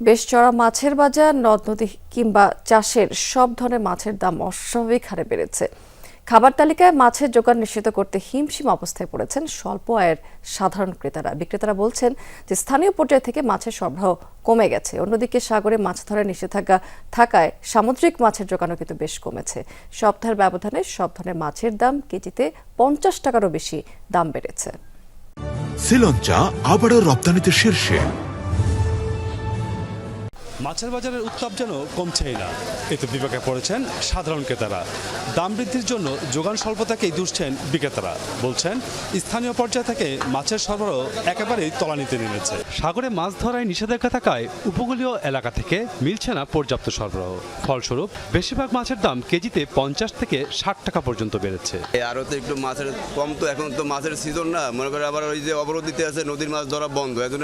বেশ চড়া মাছের বাজার, নদ, নদী কিংবা চাষের সব ধরনের মাছের দাম অস্বাভাবিক হারে বেড়েছে। খাবার তালিকায় মাছের যোগান নিশ্চিত করতে হিমশিম অবস্থায় পড়েছেন স্বল্প আয়ের সাধারণ ক্রেতারা। বিক্রেতারা বলছেন যে স্থানীয় পর্যায় থেকে মাছের সরবরাহ কমে গেছে। অন্যদিকে সাগরে মাছ ধরার নিষেধাজ্ঞা থাকায় সামুদ্রিক মাছের যোগানও কিন্তু বেশ কমেছে। সপ্তাহের ব্যবধানে সব ধরনের মাছের দাম কেজিতে পঞ্চাশ টাকারও বেশি দাম বেড়েছে। শ্রীলঞ্চা আবারও রপ্তানিতে শীর্ষে। মাছের বাজারের উত্তাপ যেন কমছেই না। এতে বিপাকে পড়েছেন সাধারণ ক্রেতারা। দাম বৃদ্ধির জন্য যোগান স্বল্পতাকেই দুষছেন বিক্রেতারা। বলছেন স্থানীয় পর্যায় থেকে মাছের সরবরাহ একেবারেই তলানিতে নেমেছে। সাগরে মাছ ধরায় নিষেধাজ্ঞা থাকায় উপকূলীয় এলাকা থেকে মিলছে না পর্যাপ্ত সরবরাহ। ফলস্বরূপ বেশিরভাগ মাছের দাম কেজিতে পঞ্চাশ থেকে ষাট টাকা পর্যন্ত বেড়েছে। আরও তো একটু মাছের কম তো এখন তো মাছের সিজন না। মনে করে আবার ওই যে অবরোধ দিতে আছে নদীর মাছ ধরা বন্ধ। এখন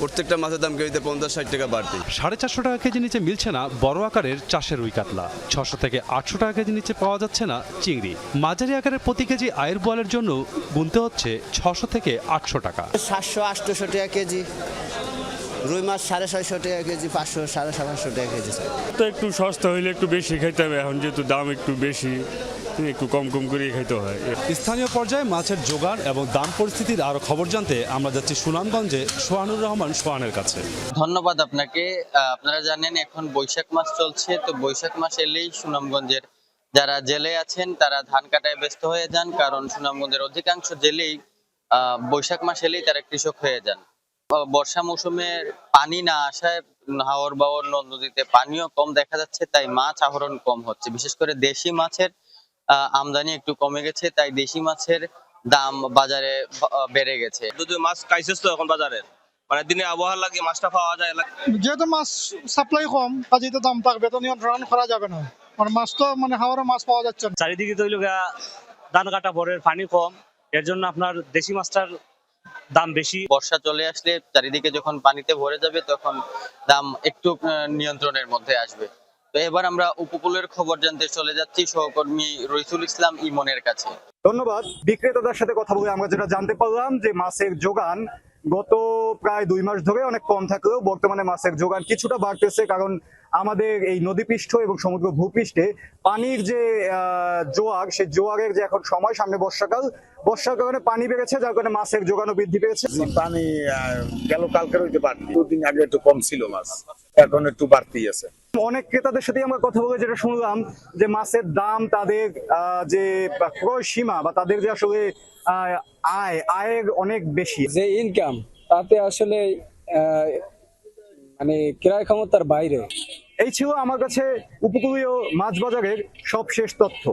প্রত্যেকটা মাছের দাম কেজিতে পঞ্চাশ ষাট টাকা বাড়তি। সাড়ে চারশো টাকা কেজি নিচে মিলছে না বড় আকারের চাষের রুই কাতলা। ছশো থেকে আটশো টাকা কেজি নিচে পাওয়া যাচ্ছে না চিংড়ি। মাঝারি আকারের প্রতি কেজি আয়ের বোয়ালের জন্য গুনতে হচ্ছে ছশো থেকে আটশো টাকা। সাতশো আটশোশো টাকা কেজি। রুই মাছ সাড়ে ছয়শো টাকা কেজি পাঁচশো সাড়ে সাতশো টাকা কেজি। তো একটু সস্তা হইলে একটু বেশি খেতে হবে এখন যেহেতু দাম একটু বেশি। একটু কম কম করে খাইতে হয়। স্থানীয় পর্যায়ে মাছের যোগান এবং দাম পরিস্থিতির আরও খবর জানতে আমরা যাচ্ছি সুনামগঞ্জে সোহানুর রহমান সোহানের কাছে। ধন্যবাদ আপনাকে। আহ, আপনারা জানেন এখন বৈশাখ মাস চলছে তো বৈশাখ মাস এলেই সুনামগঞ্জের যারা জেলে আছেন তারা ধান কাটায় ব্যস্ত হয়ে যান কারণ সুনামগঞ্জের অধিকাংশ জেলেই আহ, বৈশাখ মাস এলেই তারা কৃষক হয়ে যান। বর্ষা মৌসুমে পানি না আসায় হাওর বাওর নদ নদীতে পানিও কম দেখা যাচ্ছে তাই মাছ আহরণ কম হচ্ছে। বিশেষ করে দেশি মাছের আমদানি একটু কমে গেছে তাই দেশি মাছের দাম বাজারে বেড়ে গেছে। মাছ ক্রাইসিস তো এখন বাজারে মানে দিনে আবহাওয়া লাগে মাছটা পাওয়া যায় যেহেতু মাছ সাপ্লাই কম কাজেই তো দাম থাকবে তো নিয়ন্ত্রণ করা যাবে না। মানে মাছ তো মানে হাওড়ে মাছ পাওয়া যাচ্ছে না। চারিদিকে তো ধান কাটা ভরের পানি কম এর জন্য আপনার দেশি মাছটার দাম বেশি। বর্ষা চলে আসলে চারিদিকে যখন পানিতে ভরে যাবে তখন দাম একটু আহ, নিয়ন্ত্রণের মধ্যে আসবে। তো এবার আমরা উপকূলের খবর জানতে চলে যাচ্ছি। সহকর্মী রইসুল ইসলাম ইমনের কাছে। ধন্যবাদ। বিক্রেতাদের সাথে কথা বলে আমরা যেটা জানতে পারলাম যে মাছের যোগান গত প্রায় দুই মাস ধরে অনেক কম থাকলেও বর্তমানে মাছের যোগান কিছুটা বাড়তেছে কারণ আমাদের এই নদীপৃষ্ঠ এবং সমুদ্র ভূপৃষ্ঠে পানির যে আহ, জোয়ার সেই জোয়ারের যে এখন সময় সামনে বর্ষাকাল বর্ষার কারণে পানি বেড়েছে যার কারণে মাছের যোগানও বৃদ্ধি পেয়েছে। পানি গেল কালকের হইতে বাড়তি। দুদিন আগে একটু কম ছিল মাছ এখন একটু বাড়তি আছে। অনেক ক্রেতাদের সাথে আমরা কথা বলে যেটা শুনলাম যে মাছের দাম তাদের যে ক্রয় সীমা বা তাদের যে আসলে আয় আয়ের অনেক বেশি। যে ইনকাম তাতে আসলে মানে ক্রয় ক্ষমতার বাইরে। এই ছিল আমার কাছে উপকূলীয় মাছ বাজারের সবশেষ তথ্য।